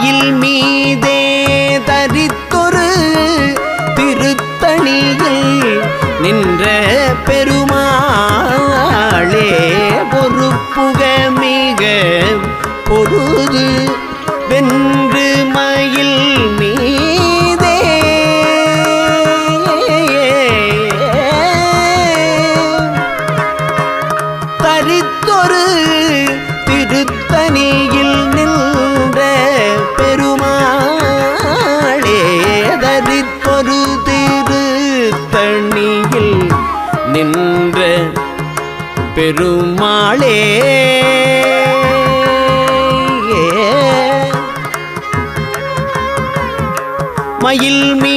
மயில் மீ மயில் மீ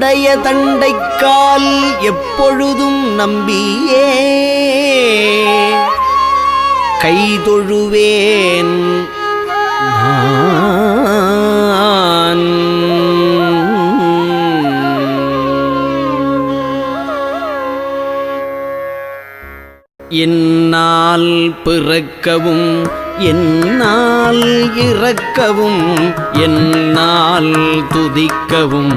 நின்னுடைய தண்டைக்கால் எப்பொழுதும் நம்பியே. கைதொழுவேன் என்னால் பிறக்கவும் என்னால் இறக்கவும் என்னால் துதிக்கவும்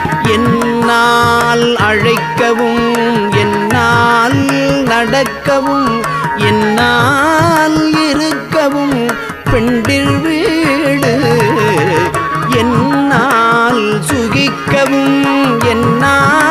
என்னால் அழைக்கவும் என்னால் நடக்கவும் என்னால் இருக்கவும் பெண்டில் வீடு. என்னால் சுகிக்கவும் என்னால்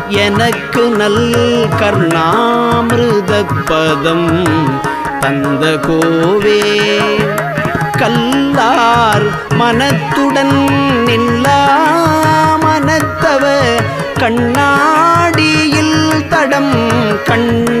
எனக்கு நல் கர்ணாமிருத பதம் தந்த கோவே. கல்லார் மனத்துடன் நில்லா மனத்தவ கண்ணாடியில் தடம் கண்டவேலா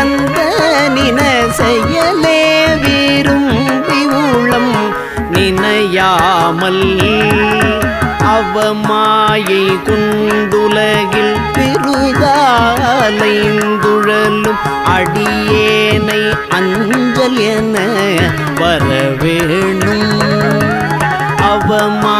கந்தனின செயலே விரும்பி உளம் நினையாமல். அவமாயை குண்டுலகில் பெருதாலைந்துழலும் அடியேனை அஞ்சல் என வரவேணும். அவமா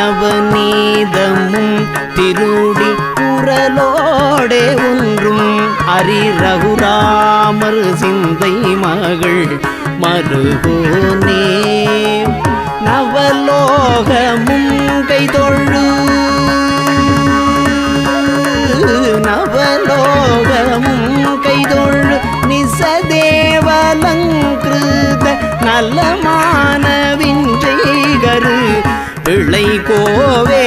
நவநீதமும் திருடி குரலோடே ஒன்றும் அரி ரகுராமர் சிந்தை மகள் மருகோனே. நவலோகமும் பிள்ளை கோவே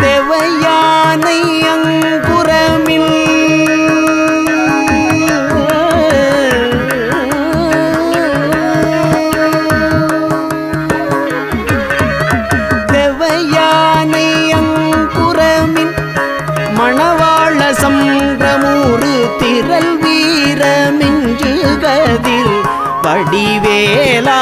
தேவையானை அங்குரமில். தேவையானை அங்குரமின் மணவாள சம்பிரமூறு திரள் வீரமின்று கதிர் வடிவேலா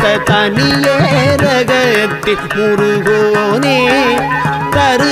தனியே ரகத்தில் முருகோனே தரு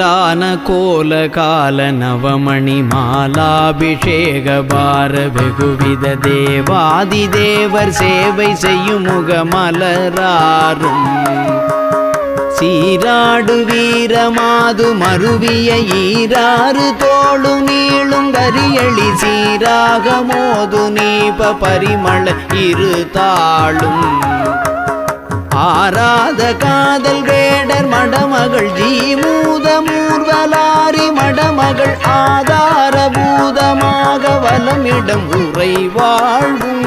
சீரான கோல கால நவமணி மாலாபிஷேக பார வெகுவித தேவாதி தேவர் சேவை செய்யும் முகமலராரும். சீராடு வீரமாது மருவிய ஈராறு தோளு நீளும் கரியளி சீராக மோது நீப பரிமள இரு தாளும் ஆராத காதல்கள் மடமகள் ஜீமூத மூர்வலாரி மடமகள் ஆதாரபூதமாக வலமிடம் உரை வாழ்வும்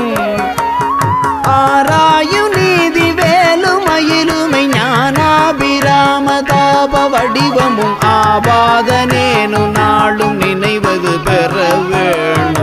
ஆராயு நீதி வேலுமயிலுமை ஞானாபிராம தாப வடிவம் பாதனேனு நாளும் நினைவது பெற வேணும்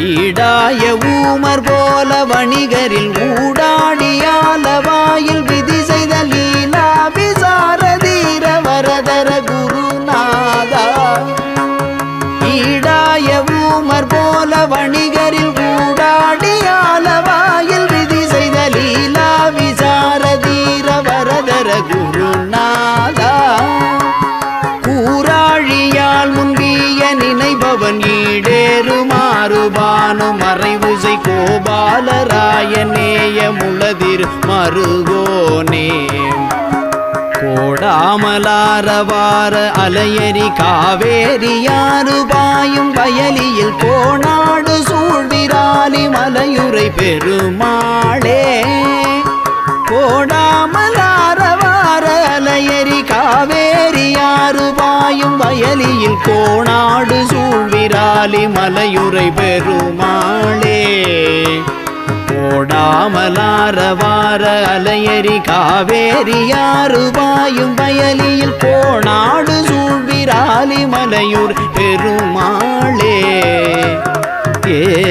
ஈடாய ஊமர் போல வணிகரில் ஊடாடியாலவாயில் விதி செய்த லீலா விசாரதீர வரதர குருநாதா. ஈடாய ஊமர் போல வணிகரில் ஊடாடியாலவாயில் விதி செய்த லீலா விசாரதீர வரதர குருநாதா. கூறாழியால் முன்பிய நினைபவன் ஈடு ஈடேறுமாறுபானு மறைவுசை கோபாலராயநேய முளதிர் மருகோனே. கோடாமலாரவார அலையரி காவேரியாறு பாயும் வயலியில் கோணாடு சூழ்விராலி மலையுரை பெருமாளே. பாயும் கோணாடு சூழ்விராலி மலையுரை பெருமாளே. கோடாமலாரவார அலையரி காவேரி யாரு வாயும் வயலியில் கோணாடு சூழ்விராலி மலையூர் பெருமாளே. ஏ.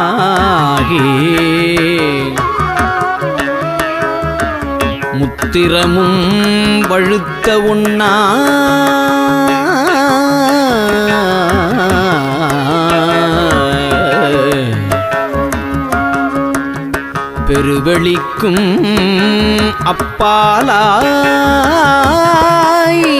ஒன்றாகி முத்திரமும் வழுத்த உண்ணா. பெருவெளிக்கும் அப்பாலாய்.